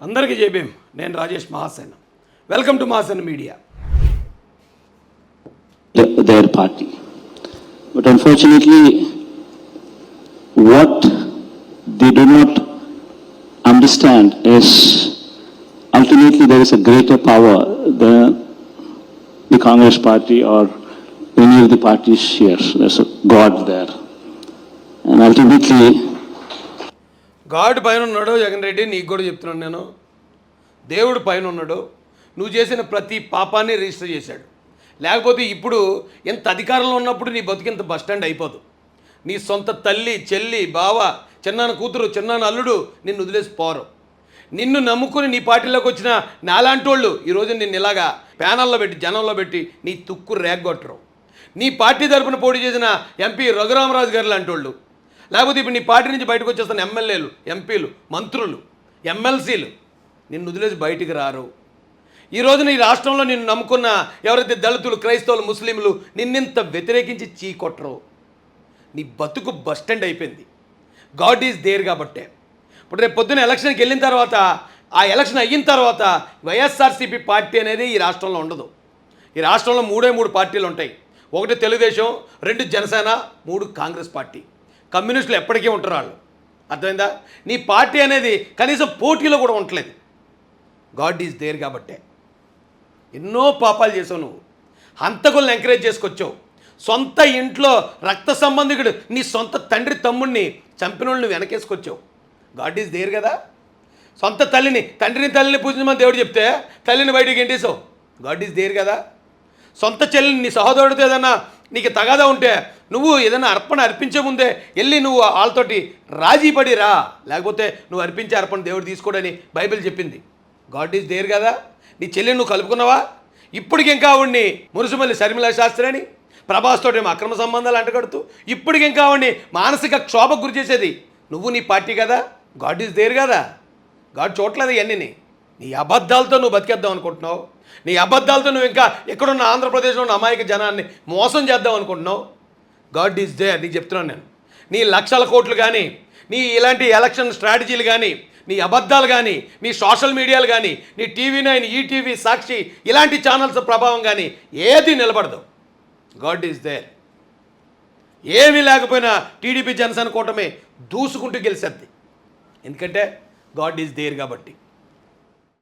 అందరికీ జేబీం నేను Rajesh Mahasen welcome to Mahasen media their party. But unfortunately, what they do not understand is ultimately there is a greater power than the Congress party or any of the parties here. There's a God there. And ultimately, God పైన ఉన్నాడు జగన్ రెడ్డి నీకు కూడా చెప్తున్నాను నేను. దేవుడు పైన ఉన్నాడు. నువ్వు చేసిన ప్రతి పాపాన్ని రిజిస్టర్ చేశాడు. లేకపోతే ఇప్పుడు ఎంత అధికారంలో ఉన్నప్పుడు నీ బతికింత బస్ స్టాండ్ అయిపోదు. నీ సొంత తల్లి చెల్లి బావ చిన్నాన్న కూతురు చిన్నాన్న అల్లుడు నిన్ను వదిలేసి పోరు. నిన్ను నమ్ముకుని నీ పార్టీలోకి వచ్చిన నాలాంటోళ్ళు ఈరోజు నిన్ను ఇలాగా ప్యానల్లో పెట్టి జనంలో పెట్టి నీ తుక్కు రేగొట్టరు నీ పార్టీ తరపున పోటీ చేసిన ఎంపీ రఘురామరాజు గారు లాంటి వాళ్ళు లేకపోతే ఇప్పుడు నీ పార్టీ నుంచి బయటకు వచ్చేస్తున్న ఎమ్మెల్యేలు ఎంపీలు మంత్రులు ఎమ్మెల్సీలు నిన్ను వదిలేసి బయటికి రారు. ఈ రోజున ఈ రాష్ట్రంలో నిన్ను నమ్ముకున్న ఎవరైతే దళితులు క్రైస్తవులు ముస్లింలు నిన్నింత వ్యతిరేకించి చీకొట్టరు. నీ బతుకు బస్ స్టాండ్ అయిపోయింది. గాడ్ ఈజ్ దేర్ కాబట్టే. ఇప్పుడు రేపు పొద్దున్న ఎలక్షన్కి వెళ్ళిన తర్వాత ఆ ఎలక్షన్ అయిన తర్వాత వైఎస్ఆర్సీపీ పార్టీ అనేది ఈ రాష్ట్రంలో ఉండదు. ఈ రాష్ట్రంలో మూడే మూడు పార్టీలు ఉంటాయి. ఒకటి తెలుగుదేశం రెండు జనసేన మూడు కాంగ్రెస్ పార్టీ. కమ్యూనిస్టులు ఎప్పటికీ ఉంటారు వాళ్ళు. అర్థమైందా? నీ పార్టీ అనేది కనీసం పోటీలో కూడా ఉండలేదు గాడ్ ఈజ్ దేర్ కాబట్టే. ఎన్నో పాపాలు చేసావు నువ్వు. హంతకులను ఎంకరేజ్ చేసుకొచ్చావు. సొంత ఇంట్లో రక్త సంబంధికుడు నీ సొంత తండ్రి తమ్ముడిని చంపిన నువ్వు వెనకేసుకొచ్చావు. గాడ్ ఈజ్ దేర్ కదా? సొంత తల్లిని తండ్రిని తల్లిని పూజించమని దేవుడు చెప్తే తల్లిని బయటికి ఎంటేసావు. గాడ్ ఈజ్ దేర్ కదా? సొంత చెల్లిని నీ సహోదరుడితో ఏదన్నా నీకు తగాదా ఉంటే నువ్వు ఏదైనా అర్పణ అర్పించే ముందే వెళ్ళి నువ్వు వాళ్ళతోటి రాజీ పడి రా లేకపోతే నువ్వు అర్పించే అర్పణ దేవుడు తీసుకోడని బైబిల్ చెప్పింది. గాడ్ ఈజ్ దేర్ కదా. నీ చెల్లిని నువ్వు కలుపుకున్నావా? ఇప్పటికింకా ఆవిడ్ని మురుసుమల్లి శర్మిలా శాస్త్రి అని ప్రభాస్ తోటి అక్రమ సంబంధాలు అంటగడుతూ ఇప్పటికింకా ఆవిడ్ని మానసిక క్షోభకు గురి చేసేది? నువ్వు నీ పార్టీ కదా. గాడ్ ఈజ్ దేర్ కదా. గాడ్ చూడలేదు ఇవన్నీ నీ అబద్ధాలతో నువ్వు బతికేద్దాం అనుకుంటున్నావు? నీ అబద్ధాలతో నువ్వు ఇంకా ఎక్కడున్న ఆంధ్రప్రదేశ్లో ఉన్న అమాయక జనాన్ని మోసం చేద్దాం అనుకుంటున్నావు? గాడ్ ఈజ్ దే నీకు చెప్తున్నాను నేను. నీ లక్షల కోట్లు కానీ నీ ఇలాంటి ఎలక్షన్ స్ట్రాటజీలు కానీ నీ అబద్ధాలు కానీ నీ సోషల్ మీడియాలు కానీ నీ టీవీ నైన్ ఈటీవీ సాక్షి ఇలాంటి ఛానల్స్ ప్రభావం కానీ ఏది నిలబడదు. గాడ్ ఈజ్ దేర్ ఏమీ లేకపోయినా టీడీపీ జనసేన కూటమి దూసుకుంటూ గెలిచేద్ది ఎందుకంటే గాడ్ ఈజ్ దేర్ కాబట్టి.